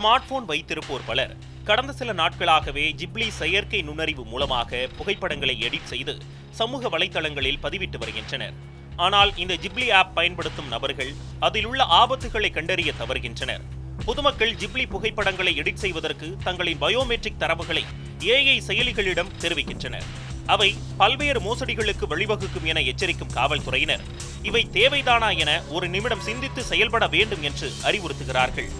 Smart phone வைத்திருப்போர் பலர். கடந்த சில நாட்களாகவே ஜிப்லி செயற்கை நுண்ணறிவு மூலமாக புகைப்படங்களை எடிட் செய்து சமூக வலைதளங்களில் பதிவிட்டு வருகின்றனர். ஆனால் இந்த ஜிப்லி ஆப் பயன்படுத்தும் நபர்கள் அதில் உள்ள ஆபத்துகளை கண்டறிய தவறுகின்றனர். பொதுமக்கள் ஜிப்லி புகைப்படங்களை எடிட் செய்வதற்கு தங்களின் பயோமெட்ரிக் தரவுகளை ஏஐ செயலிகளிடம் தெரிவிக்கின்றனர். அவை பல்வேறு மோசடிகளுக்கு வழிவகுக்கும் என எச்சரிக்கும் காவல்துறையினர். இவை தேவைதானா என ஒரு நிமிடம் சிந்தித்து செயல்பட வேண்டும் என்று அறிவுறுத்துகிறார்கள்.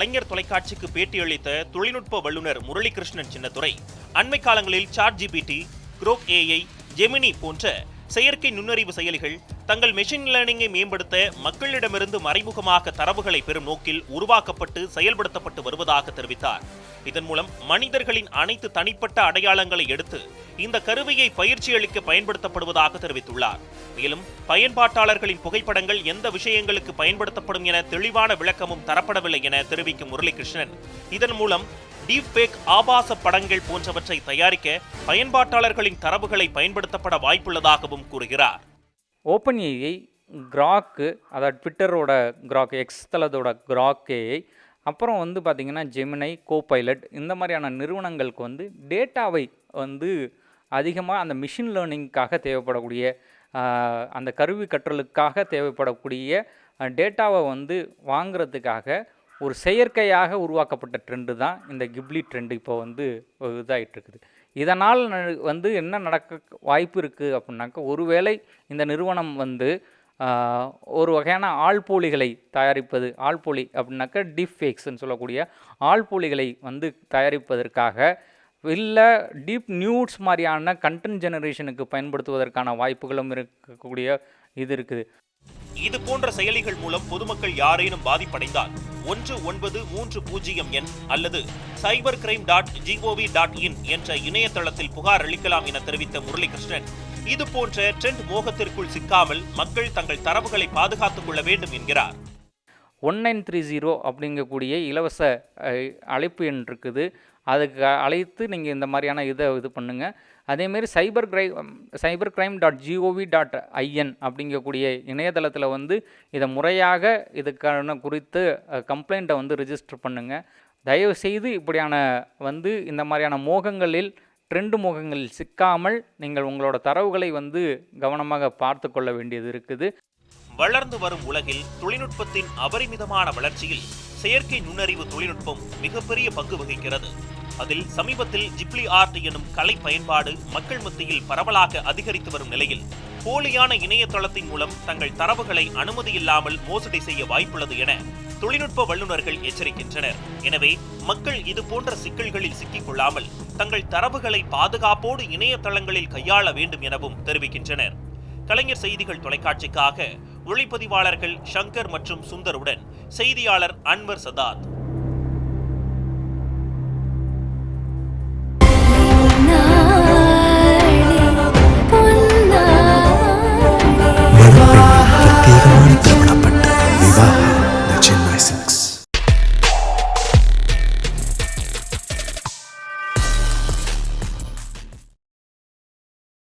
கலைஞர் தொலைக்காட்சிக்கு பேட்டியளித்த தொழில்நுட்ப வல்லுநர் முரளிகிருஷ்ணன் சின்னத்துறை அண்மை காலங்களில் chat GPT grok AI Gemini போன்ற செயற்கை நுண்ணறிவு செயலிகள் தங்கள் மெஷின் லேர்னிங்கை மேம்படுத்த மக்களிடமிருந்து மறைமுகமாக தரவுகளை பெறும் நோக்கில் உருவாக்கப்பட்டு செயல்படுத்தப்பட்டு வருவதாக தெரிவித்தார். இதன் மூலம் மனிதர்களின் அனைத்து தனிப்பட்ட அடையாளங்களை எடுத்து இந்த கருவியை பயிற்சி அளிக்க பயன்படுத்தப்படுவதாக தெரிவித்துள்ளார். மேலும் பயன்பாட்டாளர்களின் புகைப்படங்கள் எந்த விஷயங்களுக்கு பயன்படுத்தப்படும் என தெளிவான விளக்கமும் தரப்படவில்லை என தெரிவிக்கும் முரளிகிருஷ்ணன் இதன் மூலம் டீப்பேக் ஆபாச படங்கள் போன்றவற்றை தயாரிக்க பயன்பாட்டாளர்களின் தரவுகளை பயன்படுத்தப்பட வாய்ப்புள்ளதாகவும் கூறுகிறார். ஓப்பன் ஏஐ கிராக்கு அதாவது ட்விட்டரோட கிராக் எக்ஸ் தளத்தோட கிராக் ஏஐ அப்புறம் வந்து பார்த்திங்கன்னா ஜெமினை கோபைலட் இந்த மாதிரியான நிறுவனங்களுக்கு வந்து டேட்டாவை வந்து அதிகமாக அந்த மிஷின் லேர்னிங்க்காக தேவைப்படக்கூடிய அந்த கருவி கற்றலுக்காக தேவைப்படக்கூடிய டேட்டாவை வந்து வாங்குறதுக்காக ஒரு செயற்கையாக உருவாக்கப்பட்ட ட்ரெண்டு தான் இந்த கிப்லி ட்ரெண்டு இப்போ வந்து இதாகிட்டு இருக்குது இதனால் வந்து என்ன நடக்க வாய்ப்பு இருக்குது அப்படின்னாக்கா ஒருவேளை இந்த நிறுவனம் வந்து ஒரு வகையான ஆள்போலிகளை தயாரிப்பது ஆள்போலி அப்படின்னாக்கா டீப் சொல்லக்கூடிய ஆள்போலிகளை வந்து தயாரிப்பதற்காக இல்லை டீப் நியூட்ஸ் மாதிரியான கண்டென்ட் ஜெனரேஷனுக்கு பயன்படுத்துவதற்கான வாய்ப்புகளும் இருக்கக்கூடிய இது இருக்குது. இது போன்ற செயலிகள் மூலம் பொதுமக்கள் யாரேனும் பாதிப்படைந்தால் ஒன்று ஒன்பது மூன்று பூஜ்ஜியம் எண் அல்லது cyber crime dot gov dot in என்ற இணையதளத்தில் புகார் அளிக்கலாம் என தெரிவித்த முரளிகிருஷ்ணன் இது போன்ற ட்ரெண்ட் மோகத்திற்குள் சிக்காமல் மக்கள் தங்கள் தரவுகளை பாதுகாத்துக் கொள்ள வேண்டும் என்கிறார். ஒன் நைன் த்ரீ ஜீரோ அப்படிங்கக்கூடிய இலவச அழைப்பு எண் இருக்குது. அதுக்கு அழைத்து நீங்கள் இந்த மாதிரியான இதை இது பண்ணுங்கள் அதேமாரி cyber crime cyber crime dot gov dot IN அப்படிங்கக்கூடிய இணையதளத்தில் வந்து இதை முறையாக இதுக்கான குறித்து கம்ப்ளைண்ட்டை வந்து ரிஜிஸ்டர் பண்ணுங்கள் தயவு செய்து இப்படியான வந்து இந்த மாதிரியான மோகங்களில் ட்ரெண்டு மோகங்களில் சிக்காமல் நீங்கள் உங்களோட தரவுகளை வந்து கவனமாக பார்த்து கொள்ள வேண்டியது இருக்குது. வளர்ந்து வரும் உலகில் தொழில்நுட்பத்தின் அபரிமிதமான வளர்ச்சியில் செயற்கை நுண்ணறிவு தொழில்நுட்பம் மிகப்பெரிய பங்கு வகிக்கிறது. அதில் சமீபத்தில் ஜிப்லி ஆர்ட் எனும் கலை பயன்பாடு மக்கள் மத்தியில் பரவலாக அதிகரித்து வரும் நிலையில் போலியான இணையதளத்தின் மூலம் தங்கள் தரவுகளை அனுமதியில்லாமல் மோசடி செய்ய வாய்ப்புள்ளது என தொழில்நுட்ப வல்லுநர்கள் எச்சரிக்கின்றனர். எனவே மக்கள் இது போன்ற சிக்கல்களில் சிக்கிக் கொள்ளாமல் தங்கள் தரவுகளை பாதுகாப்போடு இணையதளங்களில் கையாள வேண்டும் எனவும் தெரிவிக்கின்றனர். கலைஞர் செய்திகள் தொலைக்காட்சிக்காக ஒளிப்பதிவாளர்கள் ஷங்கர் மற்றும் சுந்தருடன் செய்தியாளர் அன்வர் சதாத்.